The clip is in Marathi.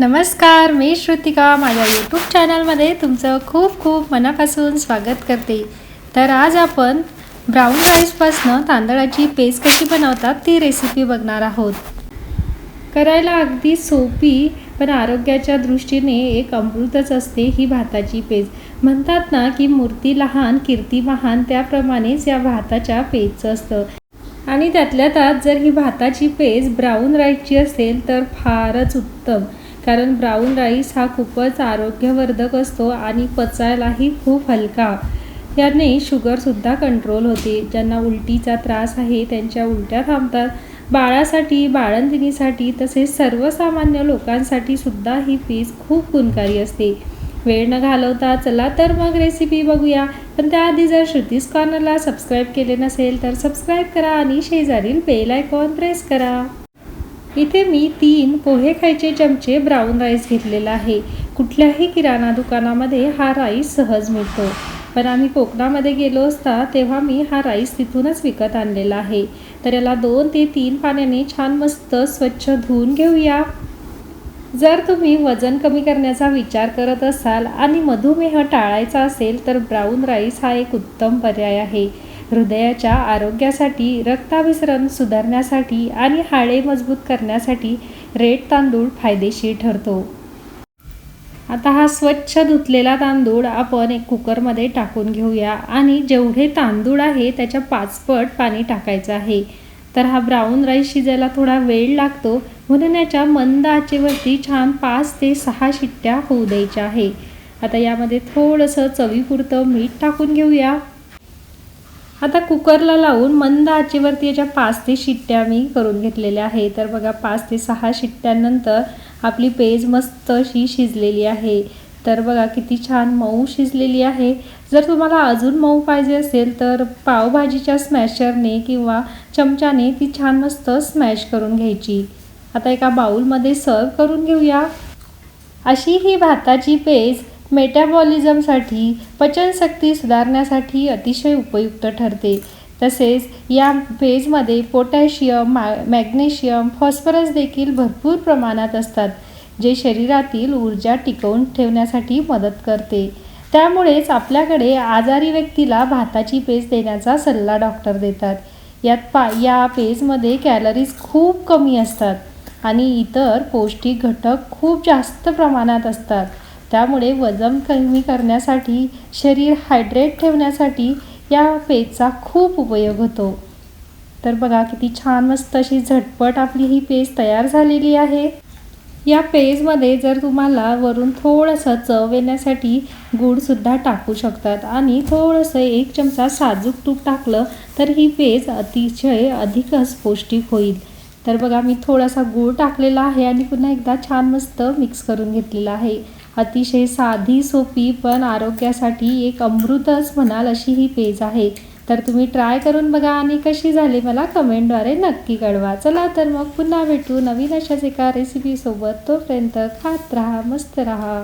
नमस्कार मी श्रुतिका. माझ्या यूट्यूब चॅनलमध्ये तुमचं खूप खूप मनापासून स्वागत करते. तर आज आपण ब्राऊन राईसपासनं तांदळाची पेस्ट कशी बनवतात ती रेसिपी बघणार आहोत. करायला अगदी सोपी पण आरोग्याच्या दृष्टीने एक अमृतच असते ही भाताची पेज म्हणतात ना की मूर्ती लहान कीर्ती महान त्याप्रमाणेच या भाताच्या पेजचं असतं. आणि त्यातल्या त्यात जर ही भाताची पेज ब्राऊन राईसची असेल तर फारच उत्तम. कारण ब्राऊन राईस हा खूपच आरोग्यवर्धक असतो आणि पचायलाही खूप हलका. याने शुगरसुद्धा कंट्रोल होते. ज्यांना उलटीचा त्रास आहे त्यांच्या उलट्या थांबतात. बाळासाठी बाळंतिणीसाठी तसेच सर्वसामान्य लोकांसाठी सुद्धा ही पीस खूप गुणकारी असते. वेळ न घालवता चला तर मग रेसिपी बघूया. पण त्याआधी जर श्रुतीस कॉर्नरला सबस्क्राईब केले नसेल तर सबस्क्राईब करा आणि शेजारील बेल आयकॉन प्रेस करा. इथे मी तीन पोहे खायचे चमचे ब्राऊन राईस घेतलेला आहे. कुठल्याही किराणा दुकानामध्ये हा राईस सहज मिळतो. पण आम्ही कोकणामध्ये गेलो असता तेव्हा मी हा राईस तिथूनच विकत आणलेला आहे. तर याला दोन ते तीन पाण्याने छान मस्त स्वच्छ धुवून घेऊया. जर तुम्ही वजन कमी करण्याचा विचार करत असाल आणि मधुमेह टाळायचा असेल तर ब्राऊन राईस हा एक उत्तम पर्याय आहे. हृदयाच्या आरोग्यासाठी रक्ताभिसरण सुधारण्यासाठी आणि हाडे मजबूत करण्यासाठी रेड तांदूळ फायदेशीर ठरतो. आता हा स्वच्छ धुतलेला तांदूळ आपण एक कुकरमध्ये टाकून घेऊया आणि जेवढे तांदूळ आहे त्याच्या पाचपट पाणी टाकायचं आहे. तर हा ब्राऊन राईस शिजायला थोडा वेळ लागतो म्हणून याच्या मंद आचेवरती छान पाच ते सहा शिट्ट्या होऊ द्यायच्या आहे. आता यामध्ये थोडंसं चवीपुरतं मीठ टाकून घेऊया. आता कुकरला लावून मंद आचेवरती याच्या पाच ते शिट्ट्या मी करून घेतलेल्या आहे. तर बघा पाच ते सहा शिट्ट्यानंतर आपली पेज मस्त अशी शिजलेली आहे. तर बघा किती छान मऊ शिजलेली आहे. जर तुम्हाला अजून मऊ पाहिजे असेल तर पावभाजीच्या स्मॅशरने किंवा चमच्याने ती छान मस्त स्मॅश करून घ्यायची. आता एका बाऊलमध्ये सर्व करून घेऊया. अशी ही भाताची पेज मेटाबॉलिझमसाठी पचनशक्ती सुधारण्यासाठी अतिशय उपयुक्त ठरते. तसेच या पेजमध्ये पोटॅशियम मा मॅग्नेशियम फॉस्फरस देखील भरपूर प्रमाणात असतात जे शरीरातील ऊर्जा टिकवून ठेवण्यासाठी मदत करते. त्यामुळेच आपल्याकडे आजारी व्यक्तीला भाताची पेज देण्याचा सल्ला डॉक्टर देतात. यात पा या पेजमध्ये कॅलरीज खूप कमी असतात आणि इतर पौष्टिक घटक खूप जास्त प्रमाणात असतात. त्यामुळे वजन कमी करण्यासाठी शरीर हायड्रेट ठेवण्यासाठी या पेजचा खूप उपयोग होतो. तर बघा किती छान मस्त अशी झटपट आपली ही पेज तयार झालेली आहे. या पेजमध्ये जर तुम्हाला वरून थोडंसं चव येण्यासाठी गूळसुद्धा टाकू शकतात आणि थोडंसं एक चमचा साजूक तूप टाकलं तर ही पेज अतिशय अधिकच पौष्टिक होईल. तर बघा मी थोडासा गूळ टाकलेला आहे आणि पुन्हा एकदा छान मस्त मिक्स करून घेतलेला आहे. अतिशय साधी सोपी पण आरोग्यासाठी एक अमृतच म्हणाल अशी ही पेज आहे. तर तुम्ही ट्राय करून बघा आणि कशी झाली मला कमेंटद्वारे नक्की कळवा. चला तर मग पुन्हा भेटू नवीन अशाच एका रेसिपीसोबत तोपर्यंत खात राहा मस्त राहा.